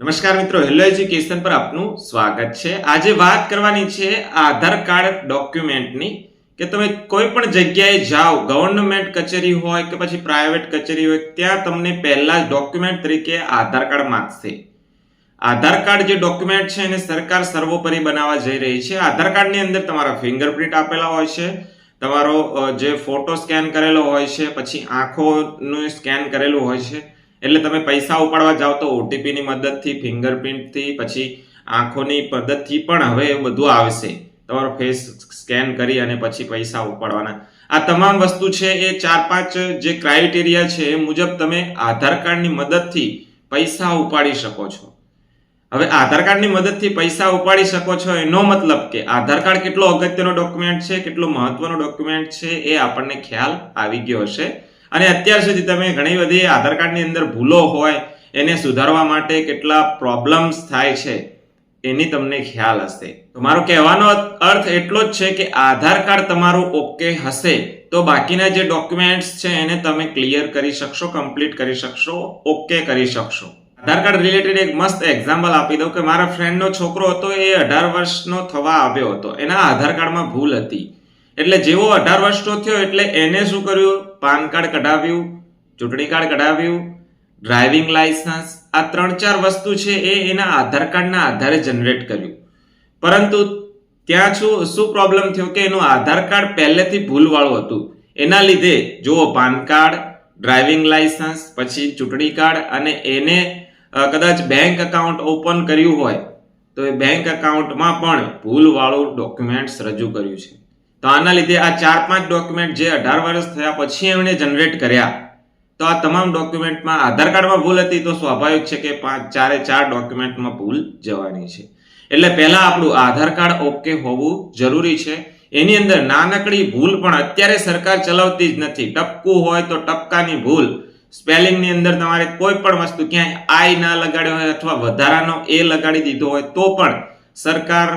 નમસ્કાર મિત્રો, hello education પર આપનું સ્વાગત છે. આજે વાત કરવાની છે આધાર કાર્ડ ડોક્યુમેન્ટની, કે તમે કોઈ પણ જગ્યાએ જાઓ ગવર્નમેન્ટ કચેરી હોય કે પછી પ્રાઇવેટ કચેરી હોય, ત્યાં તમને પહેલા ડોક્યુમેન્ટ તરીકે આધાર કાર્ડ માગશે. આધાર કાર્ડ જે ડોક્યુમેન્ટ છે એને સરકાર સર્વોપરી બનાવવા જઈ રહી છે. આધાર કાર્ડની અંદર તમારા ફિંગરપ્રિન્ટ આપેલા હોય છે, તમારો જે ફોટો સ્કેન કરેલો હોય છે, પછી આંખોનું સ્કેન કરેલું હોય છે એટલે તમે પૈસા ઉપાડવા જાઓ તો ઓટીપીની મદદથી ફિંગરપ્રિન્ટથી પછી આંખોની મદદથી પણ હવે બધું આવશે. તમારો ફેસ સ્કેન કરી અને પછી પૈસા ઉપાડવાના. આ તમામ વસ્તુ છે, એ ચાર પાંચ જે ક્રાઇટેરિયા છે, એ મુજબ તમે આધાર કાર્ડની મદદથી પૈસા ઉપાડી શકો છો. હવે આધાર કાર્ડની મદદથી પૈસા ઉપાડી શકો છો એનો મતલબ કે આધાર કાર્ડ કેટલો અગત્યનો ડોક્યુમેન્ટ છે, કેટલો મહત્વનો ડોક્યુમેન્ટ છે, એ આપણને ખ્યાલ આવી ગયો હશે. અને અત્યાર સુધી તમે ઘણી બધી આધાર કાર્ડની અંદર ભૂલો હોય, એને સુધારવા માટે કેટલા પ્રોબ્લેમ્સ થાય છે, એની તમને ખ્યાલ હશે. તો મારો કહેવાનો અર્થ એટલો જ છે કે આધાર કાર્ડ તમારું ઓકે હશે, તો બાકીના જે ડોક્યુમેન્ટ્સ છે એને તમે ક્લિયર કરી શકશો કમ્પ્લીટ કરી શકશો ઓકે કરી શકશો. આધાર કાર્ડ રિલેટેડ એક મસ્ત એક્ઝામ્પલ આપી દઉં કે મારા ફ્રેન્ડનો છોકરો હતો, એ અઢાર વર્ષનો થવા આવ્યો હતો. એના આધાર કાર્ડમાં ભૂલ હતી. એટલે જેવો અઢાર વર્ષનો થયો એટલે એને શું કર્યું? પાન કાર્ડ કઢાવ્યું, ચૂંટણી કાર્ડ કઢાવ્યું, ડ્રાઇવિંગ લાયસન્સ આ ત્રણ ચાર વસ્તુ છે એ એના આધાર કાર્ડના આધારે જનરેટ કર્યું. પરંતુ ત્યાં શું શું પ્રોબ્લેમ થયો કે એનું આધાર કાર્ડ પહેલેથી ભૂલવાળું હતું. એના લીધે જુઓ, પાન કાર્ડ, ડ્રાઇવિંગ લાયસન્સ પછી ચૂંટણી કાર્ડ અને એને કદાચ બેંક એકાઉન્ટ ઓપન કર્યું હોય, તો એ બેંક એકાઉન્ટમાં પણ ભૂલવાળું ડોક્યુમેન્ટ્સ રજૂ કર્યું છે. તો આના લીધે આ ચાર પાંચ ડોક્યુમેન્ટ જે અઢાર વર્ષ થયા પછી એમણે જનરેટ કર્યા. તો આ તમામ ડોક્યુમેન્ટમાં આધાર કાર્ડમાં ભૂલ હતી તો સ્વાભાવિક છે કે પાંચ ચારે ચાર ડોક્યુમેન્ટમાં ભૂલ જવાની છે. એટલે પહેલાં આપણું આધાર કાર્ડ ઓકે હોવું જરૂરી છે. એની અંદર નાનકડી ભૂલ પણ અત્યારે સરકાર ચલાવતી જ નથી. ટપકું હોય તો ટપકાની ભૂલ. સ્પેલિંગની અંદર તમારે કોઈ પણ વસ્તુ ક્યાંય આઈ ના લગાડ્યો હોય અથવા વધારાનો એ લગાડી દીધો હોય તો પણ સરકાર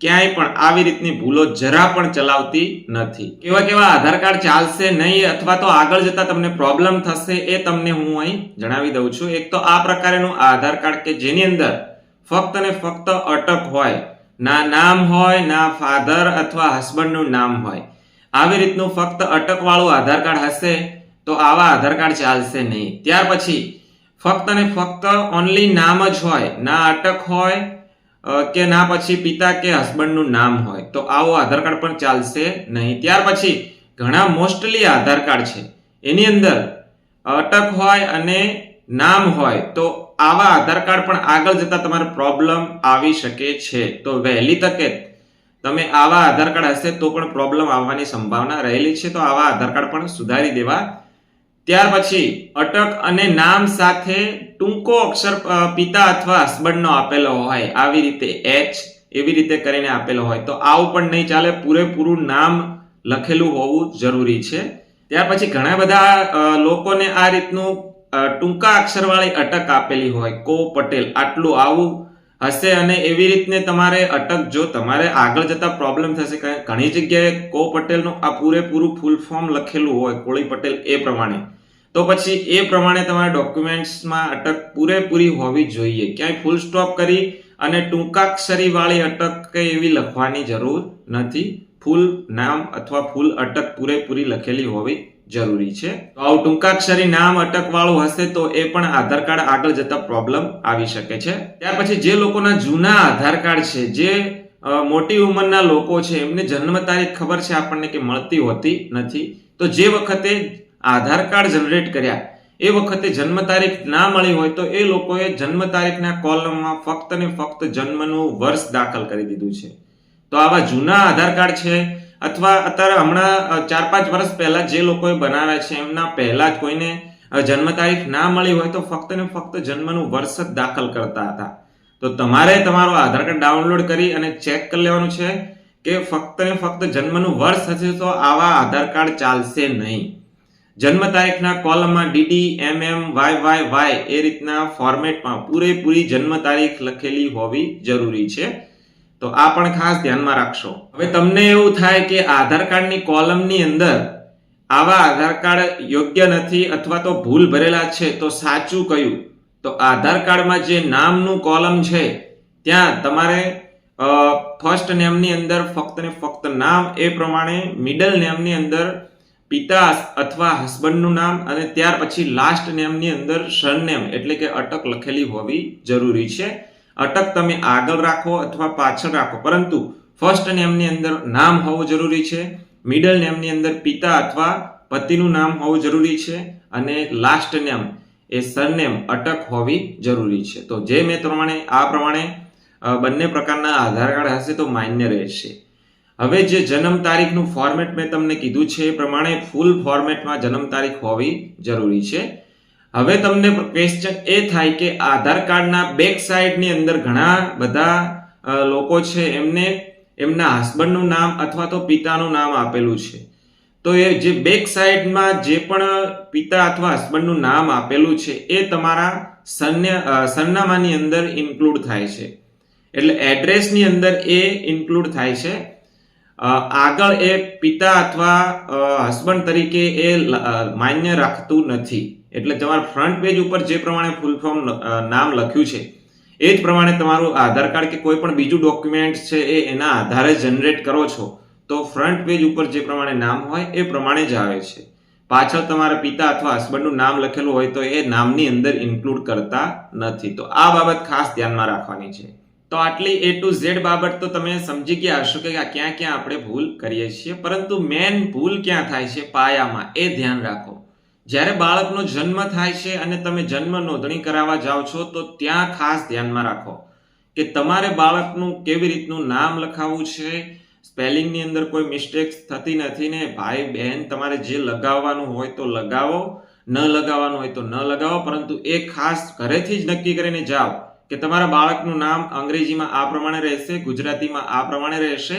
ક્યાંય પણ આવી રીતની ભૂલો જરા પણ ચલાવતી નથી. કેવા કેવા આધાર કાર્ડ ચાલશે નહીં અથવા તો આગળ જતા તમને પ્રોબ્લેમ થશે એ તમને હું અહીં જણાવી દઉં છું. એક તો આ પ્રકારનું આધાર કાર્ડ કે જેની અંદર ફક્ત ને ફક્ત અટક હોય, ના નામ હોય, ના ફાધર અથવા હસબન્ડનું નામ હોય, આવી રીતનું ફક્ત અટકવાળું આધાર કાર્ડ હશે તો આવા આધાર કાર્ડ ચાલશે નહીં. ત્યાર પછી ફક્ત ને ફક્ત ઓનલી નામ જ હોય, ના અટક હોય કે ના પછી પિતા કે હસબન્ડનું નામ હોય, તો આવો આધાર કાર્ડ પણ ચાલશે નહીં. ત્યાર પછી ઘણા મોસ્ટલી આધાર કાર્ડ છે. એની અંદર અટક હોય અને નામ હોય, તો આવા આધાર કાર્ડ પણ આગળ જતા તમારે પ્રોબ્લેમ આવી શકે છે. તો વહેલી તકે તમે આવા આધાર કાર્ડ હશે તો પણ પ્રોબ્લેમ આવવાની સંભાવના રહેલી છે. તો આવા આધાર કાર્ડ પણ સુધારી દેવા. ત્યાર પછી અટક અને નામ સાથે ટૂંકો અક્ષર પિતા અથવા હસબન્ડનો આપેલો હોય, આવી રીતે એચ, એવી રીતે કરીને આપેલો હોય. તો આવું પણ નહીં ચાલે, પૂરેપૂરું નામ લખેલું હોવું જરૂરી છે. ત્યાર પછી ઘણા બધા લોકોને આ રીતનું ટૂંકા અક્ષરવાળી અટક આપેલી હોય. કો પટેલ, આટલું આવું હશે અને એવી રીતને તમારે અટક, જો તમારે આગળ જતા પ્રોબ્લેમ થશે ઘણી જગ્યાએ કો પટેલનું આ પૂરેપૂરું ફૂલ ફોર્મ લખેલું હોય, કોળી પટેલ એ પ્રમાણે. તો પછી એ પ્રમાણે તમારા ડોક્યુમેન્ટ્સમાં અટક પૂરેપૂરી હોવી જોઈએ. ક્યાંય ફૂલ સ્ટોપ કરી અને ટૂંકાક્ષરીવાળી અટક કે એવી લખવાની જરૂર નથી. ફૂલ નામ અથવા ફૂલ અટક પૂરેપૂરી લખેલી હોવી જરૂરી છે. તો આવું ટૂંકાક્ષરી નામ અટકવાળું હશે તો એ પણ આધાર કાર્ડ આગળ જતા પ્રોબ્લેમ આવી શકે છે. ત્યાર પછી જે લોકોના જૂના આધાર કાર્ડ છે, જે મોટી ઉંમરના લોકો છે, એમને જન્મ તારીખ ખબર છે આપણને કે મળતી હોતી નથી. તો જે વખતે આધાર કાર્ડ જનરેટ કર્યા. એ વખતે જન્મ તારીખ ના મળી હોય તો એ લોકોએ જન્મ તારીખના કોલમમાં ફક્ત ને ફક્ત જન્મનું વર્ષ દાખલ કરી દીધું છે. તો આવા જૂના આધાર કાર્ડ છે, અથવા અત્યારે હમણાં ચાર પાંચ વર્ષ પહેલા જે લોકોએ બનાવ્યા છે, એમના પહેલા જ કોઈને જન્મ તારીખ ના મળી હોય તો ફક્ત ને ફક્ત જન્મનું વર્ષ જ દાખલ કરતા હતા. તો તમારે તમારું આધાર કાર્ડ ડાઉનલોડ કરી અને ચેક કરી લેવાનું છે કે ફક્ત ને ફક્ત જન્મનું વર્ષ હશે તો આવા આધાર કાર્ડ ચાલશે નહીં. જન્મ તારીખના કોલમમાં DD M M Y Y Y એ રીતના ફોર્મેટમાં પૂરેપૂરી જન્મ તારીખ લખેલી હોવી જરૂરી છે. તો આ પણ ખાસ ધ્યાનમાં રાખશો. હવે તમને એવું થાય કે આધાર કાર્ડની કોલમની અંદર આવા આધાર કાર્ડ યોગ્ય નથી અથવા તો ભૂલ ભરેલા છે, તો સાચું કયું? તો આધાર કાર્ડમાં જે નામનું કોલમ છે, ત્યાં તમારે ફર્સ્ટ નેમની અંદર ફક્ત ને ફક્ત નામ એ પ્રમાણે મિડલ નેમની અંદર પિતા અથવા હસબન્ડનું નામ અને ત્યાર પછી લાસ્ટ નેમની અંદર સરનેમ એટલે કે અટક લખેલી હોવી જરૂરી છે. અટક તમે આગળ રાખો અથવા પાછળ રાખો. પરંતુ ફર્સ્ટ નેમની અંદર નામ હોવું જરૂરી છે. મિડલ નેમની અંદર પિતા અથવા પતિનું નામ હોવું જરૂરી છે અને લાસ્ટ નેમ એ સરનેમ અટક હોવી જરૂરી છે. તો જે મેં પ્રમાણે આ પ્રમાણે બંને પ્રકારના આધાર કાર્ડ હશે તો માન્ય રહેશે. હવે જે જન્મ તારીખનું ફોર્મેટ મેં તમને કીધું છે એ પ્રમાણે ફૂલ ફોર્મેટમાં જન્મ તારીખ હોવી જરૂરી છે. હવે તમને ક્વેશ્ચન એ થાય કે આધાર કાર્ડના બેક સાઈડની અંદર ઘણા બધા લોકો છે એમને એમના હસબન્ડનું નામ અથવા તો પિતાનું નામ આપેલું છે. તો એ જે બેક સાઈડમાં જે પણ પિતા અથવા હસબન્ડનું નામ આપેલું છે એ તમારા સન્ય સરનામાની અંદર ઇન્ક્લુડ થાય છે. એટલે એડ્રેસની અંદર એ ઇન્ક્લુડ થાય છે. આગળ એ પિતા અથવા હસબન્ડ તરીકે એ માન્ય રાખતું નથી. એટલે તમારા ફ્રન્ટ પેજ ઉપર જે પ્રમાણે ફૂલ ફોર્મ નામ લખ્યું છે, એ જ પ્રમાણે તમારું આધાર કાર્ડ કે કોઈ પણ બીજું ડોક્યુમેન્ટ છે એ એના આધારે જનરેટ કરો છો, તો ફ્રન્ટ પેજ ઉપર જે પ્રમાણે નામ હોય એ પ્રમાણે જ આવે છે. પાછળ તમારા પિતા અથવા હસબન્ડનું નામ લખેલું હોય તો એ નામની અંદર ઇન્ક્લુડ કરતા નથી. તો આ બાબત ખાસ ધ્યાનમાં રાખવાની છે. તો આટલી એ ટુ ઝેડ બાબત તો તમે સમજી ગયા હશો કે ક્યાં ક્યાં આપણે ભૂલ કરીએ છીએ. પરંતુ મેન ભૂલ ક્યાં થાય છે? પાયામાં. એ ધ્યાન રાખો. જ્યારે બાળકનો જન્મ થાય છે અને તમે જન્મ નોંધણી કરાવવા જાઓ છો, તો ત્યાં ખાસ ધ્યાનમાં રાખો કે તમારે બાળકનું કેવી રીતનું નામ લખાવવું છે? સ્પેલિંગની અંદર કોઈ મિસ્ટેક્સ થતી નથી ને ભાઈ બહેન તમારે જે લગાવવાનું હોય તો લગાવો. ન લગાવવાનું હોય તો ન લગાવો. પરંતુ એ ખાસ ઘરેથી જ નક્કી કરીને જાઓ. કે તમારા બાળકનું નામ અંગ્રેજીમાં આ પ્રમાણે રહેશે, ગુજરાતીમાં આ પ્રમાણે રહેશે.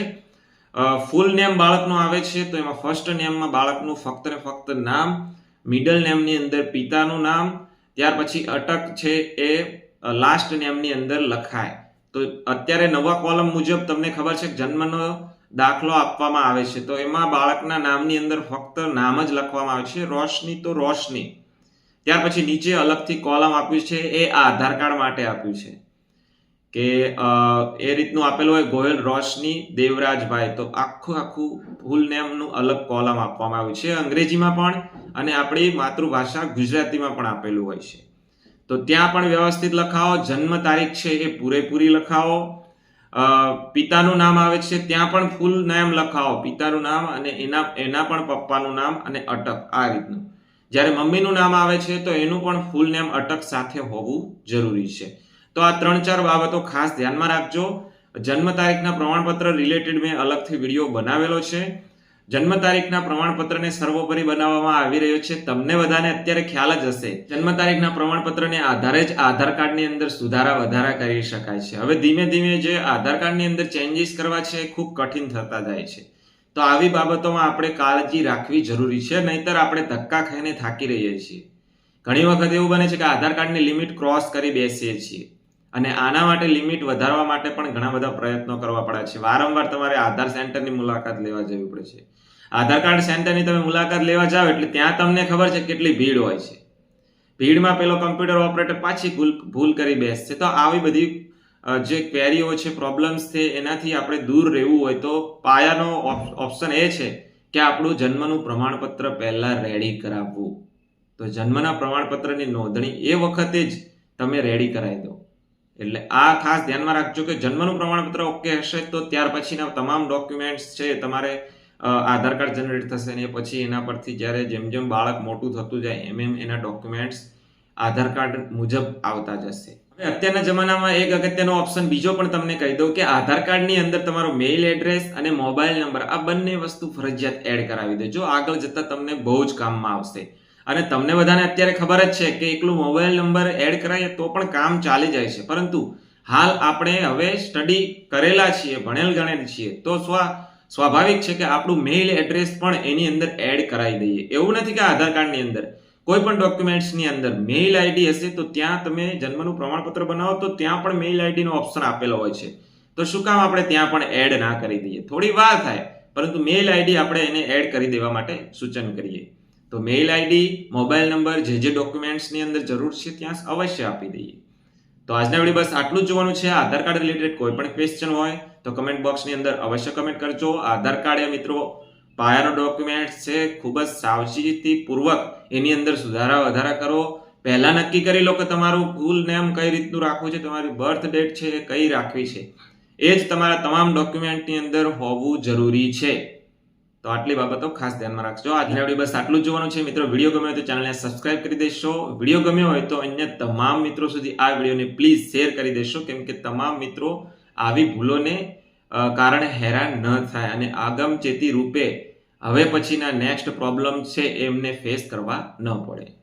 ફૂલ નેમ બાળકનું આવે છે, તો એમાં ફર્સ્ટ નેમમાં બાળકનું ફક્ત ને ફક્ત નામ મિડલ નેમની અંદર પિતાનું નામ, ત્યાર પછી અટક છે એ લાસ્ટ નેમની અંદર લખાય. તો અત્યારે નવા કોલમ મુજબ તમને ખબર છે જન્મનો દાખલો આપવામાં આવે છે. તો એમાં બાળકના નામની અંદર ફક્ત નામ જ લખવામાં આવે છે. રોશની તો રોશની. ત્યાર પછી નીચે અલગથી કોલમ આપ્યું છે એ આધાર કાર્ડ માટે આપ્યું છે. કે એ રીતનું આપેલું હોય ગોયલ રોશની દેવરાજભાઈ. તો આખું આખું ફૂલ નેમનું અલગ કોલમ આપવામાં આવ્યું છે અંગ્રેજીમાં પણ અને આપણી માતૃભાષા ગુજરાતીમાં પણ આપેલું હોય છે. તો ત્યાં પણ વ્યવસ્થિત લખાવો, જન્મ તારીખ છે એ પૂરેપૂરી લખાવો. પિતાનું નામ આવે છે ત્યાં પણ ફૂલ નામ લખાવો. પિતાનું નામ અને એના એના પણ પપ્પાનું નામ અને અટક, આ રીતનું. જ્યારે મમ્મીનું નામ આવે છે, તો એનું પણ ફૂલ નેમ અટક સાથે હોવું જરૂરી છે. તો આ ત્રણ ચાર બાબતો ખાસ ધ્યાનમાં રાખજો. જન્મ તારીખના પ્રમાણપત્ર રિલેટેડ મેં અલગથી વીડિયો બનાવેલો છે. જન્મ તારીખના પ્રમાણપત્રને સર્વોપરી બનાવવામાં આવી રહ્યો છે. તમને બધાને અત્યારે ખ્યાલ જ હશે. જન્મ તારીખના પ્રમાણપત્રને આધારે જ આધાર કાર્ડની અંદર સુધારા વધારા કરી શકાય છે. હવે ધીમે ધીમે જે આધાર કાર્ડની અંદર ચેન્જીસ કરવા છે, એ ખૂબ કઠિન થતા જાય છે. તો આવી બાબતોમાં આપણે કાળજી રાખવી જરૂરી છે, નહીતર આપણે ધક્કા ખાઈને થાકી રહીએ છીએ. ઘણી વખત એવું બને છે કે આધાર કાર્ડની લિમિટ ક્રોસ કરી બેસીએ છીએ અને આના માટે લિમિટ વધારવા માટે પણ ઘણા બધા પ્રયત્નો કરવા પડે છે. વારંવાર તમારે આધાર સેન્ટરની મુલાકાત લેવા જવી પડે છે. આધાર કાર્ડ સેન્ટરની તમે મુલાકાત લેવા જાઓ એટલે ત્યાં તમને ખબર છે કેટલી ભીડ હોય છે. ભીડમાં પેલો કમ્પ્યુટર ઓપરેટર પાછી ભૂલ ભૂલ કરી બેસશે. તો આવી બધી જે ક્વેરીઓ છે પ્રોબ્લેમ્સ છે, એનાથી આપણે દૂર રહેવું હોય તો પાયાનો ઓપ્શન એ છે કે આપણું જન્મનું પ્રમાણપત્ર પહેલાં રેડી કરાવવું. તો જન્મના પ્રમાણપત્રની નોંધણી એ વખતે જ તમે રેડી કરાવી દો. એટલે આ ખાસ ધ્યાનમાં રાખજો કે જન્મનું પ્રમાણપત્ર ઓકે હશે તો ત્યાર પછીના તમામ ડોક્યુમેન્ટ્સ છે તમારે આધાર કાર્ડ જનરેટ થશે ને પછી એના પરથી જ્યારે જેમ જેમ બાળક મોટું થતું જાય એમ એમ એના ડોક્યુમેન્ટ્સ આધાર કાર્ડ મુજબ આવતા જશે. અત્યારના જમાનામાં એક અગત્યનો ઓપ્શન બીજો પણ તમને કહી દઉં કે આધાર કાર્ડની અંદર તમારો મેઇલ એડ્રેસ અને મોબાઈલ નંબર આ બંને વસ્તુ ફરજિયાત એડ કરાવી દેજો. આગળ જતા તમને બહુ જ કામમાં આવશે. અને તમને બધાને અત્યારે ખબર જ છે કે એકલું મોબાઈલ નંબર એડ કરાવીએ તો પણ કામ ચાલી જાય છે. પરંતુ હાલ આપણે હવે સ્ટડી કરેલા છીએ, ભણેલ ગણેલ છીએ, તો સ્વ, સ્વાભાવિક છે કે આપણું મેઇલ એડ્રેસ પણ એની અંદર એડ કરાવી દઈએ. એવું નથી કે આધાર કાર્ડની અંદર. કોઈ પણ ડોક્યુમેન્ટ્સની અંદર મેઇલ આઈડી હશે, તો ત્યાં તમે જન્મનું પ્રમાણપત્ર બનાવો, તો ત્યાં પણ મેઇલ આઈડીનો ઓપ્શન આપેલો હોય છે. તો શું કામ આપણે ત્યાં પણ એડ ના કરી દઈએ? થોડી વાર થાય, પરંતુ મેઇલ આઈડી આપણે એને એડ કરી દેવા માટે સૂચન કરીએ. તો મેઇલ આઈડી મોબાઈલ નંબર જે જે ડોક્યુમેન્ટ્સની અંદર જરૂર છે ત્યાં અવશ્ય આપી દઈએ. તો આજના વીડિયો બસ આટલું જ જોવાનું છે. આધાર કાર્ડ રિલેટેડ કોઈ પણ ક્વેશ્ચન હોય, તો કમેન્ટ બોક્સની અંદર અવશ્ય કમેન્ટ કરજો. આધાર કાર્ડ એ મિત્રો પાયાનો ડોક્યુમેન્ટ છે, ખૂબ જ સાવચેતી પૂર્વક એની અંદર સુધારા વધારા કરો. પહેલાં નક્કી કરી લો કે તમારું ફૂલ નેમ કઈ રીતનું રાખવું છે, તમારી બર્થ ડેટ છે કઈ રાખવી છે. એ જ તમારા તમામ ડોક્યુમેન્ટની અંદર હોવું જરૂરી છે. તો આટલી બાબતો ખાસ ધ્યાનમાં રાખજો. આજના વીડિયો બસ આટલું જ જોવાનું છે. મિત્રો, વીડિયો ગમ્યો હોય તો ચેનલને સબસ્ક્રાઇબ કરી દેશો. વીડિયો ગમ્યો હોય તો અન્ય તમામ મિત્રો સુધી આ વિડીયોને પ્લીઝ શેર કરી દેશો. કેમ કે તમામ મિત્રો આવી ભૂલોને કારણે હેરાન ન થાય. અને આગમ ચેતી રૂપે હવે પછીના નેક્સ્ટ પ્રોબ્લેમ છે એમને ફેસ કરવા ન પડે.